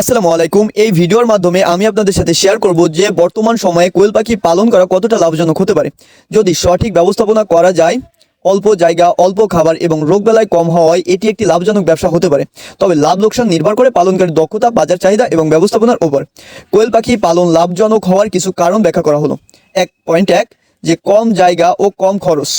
আসসালামু আলাইকুম। এই ভিডিওর মাধ্যমে আমি আপনাদের সাথে শেয়ার করব যে বর্তমান সময়ে কোয়েল পাখি পালন করা কতটা লাভজনক হতে পারে। যদি সঠিক ব্যবস্থাপনা করা যায়, অল্প জায়গা, অল্প খাবার এবং রোগবেলায় কম হওয়ায় এটি একটি লাভজনক ব্যবসা হতে পারে। তবে লাভ লোকসান নির্ভর করে পালনকারীর দক্ষতা, বাজার চাহিদা এবং ব্যবস্থাপনার উপর কোয়েল পাখি পালন লাভজনক হওয়ার কিছু কারণ ব্যাখ্যা করা হলো। এক পয়েন্ট এক, যে কম জায়গা ও কম খরচ।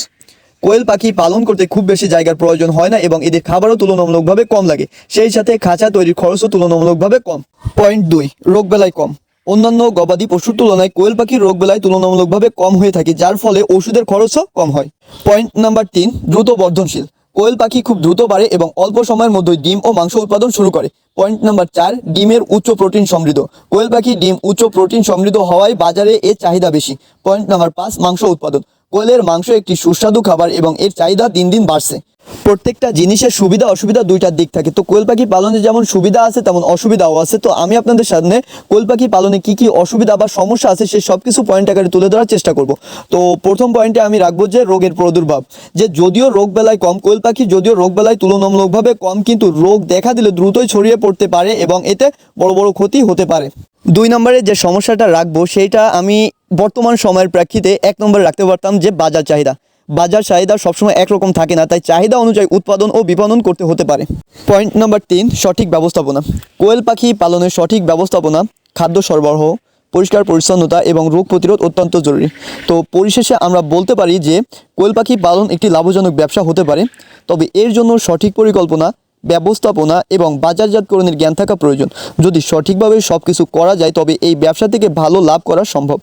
কোয়েল পাখি পালন করতে খুব বেশি জায়গার প্রয়োজন হয় না এবং এদের খাবারও তুলনামূলকভাবে কম লাগে। সেই সাথে খাঁচা তৈরির খরচও তুলনামূলকভাবে কম। পয়েন্ট দুই, রোগবেলায় কম। অন্যান্য গবাদি পশুর তুলনায় কোয়েল পাখির রোগ বেলায় তুলনামূলকভাবে কম হয়ে থাকে, যার ফলে ওষুধের খরচও কম হয়। পয়েন্ট নাম্বার তিন, দ্রুত বর্ধনশীল। কোয়েল পাখি খুব দ্রুত বাড়ে এবং অল্প সময়ের মধ্যে ডিম ও মাংস উৎপাদন শুরু করে। পয়েন্ট নাম্বার চার, ডিমের উচ্চ প্রোটিন সমৃদ্ধ। কোয়েল পাখি ডিম উচ্চ প্রোটিন সমৃদ্ধ হওয়ায় বাজারে এর চাহিদা বেশি। পয়েন্ট নাম্বার পাঁচ, মাংস উৎপাদন। কোয়েলের মাংস একটি সুস্বাদু খাবার এবং এর চাহিদা দিন দিন বাড়ছে। প্রত্যেকটা জিনিসের সুবিধা, অসুবিধা দুইটার দিক থাকে। তো কোয়েল পাখি পালনে যেমন সুবিধা আছে, তেমন অসুবিধাও আছে। তো আমি আপনাদের সামনে কোয়েল পাখি পালনে কি কি অসুবিধা বা সমস্যা আছে, সে সব কিছু পয়েন্ট আকারে তুলে ধরার চেষ্টা করব। তো প্রথম পয়েন্টে আমি রাখব যে রোগের প্রাদুর্ভাব। যে যদিও রোগ বেলায় কম কোয়েল পাখি, যদিও রোগ বেলায় তুলনামূলকভাবে কম, কিন্তু রোগ দেখা দিলে দ্রুতই ছড়িয়ে পড়তে পারে এবং এতে বড় বড় ক্ষতি হতে পারে। দুই নম্বরে যে সমস্যাটা রাখব, সেইটা আমি বর্তমান সময়ের প্রেক্ষিতে এক নম্বরে রাখতে পারতাম যে বাজার চাহিদা। বাজার চাহিদা সবসময় একরকম থাকে না, তাই চাহিদা অনুযায়ী উৎপাদন ও বিপণন করতে হতে পারে। পয়েন্ট নম্বর তিন, সঠিক ব্যবস্থাপনা। কোয়েল পাখি পালনের সঠিক ব্যবস্থাপনা, খাদ্য সরবরাহ, পরিষ্কার পরিচ্ছন্নতা এবং রোগ প্রতিরোধ অত্যন্ত জরুরি। তো পরিশেষে আমরা বলতে পারি যে, কোয়েল পাখি পালন একটি লাভজনক ব্যবসা হতে পারে, তবে এর জন্য সঠিক পরিকল্পনা, ব্যবস্থাপনা এবং বাজারজাতকরণের জ্ঞান থাকা প্রয়োজন। যদি সঠিকভাবে সব কিছু করা যায়, তবে এই ব্যবসা থেকে ভালো লাভ করা সম্ভব।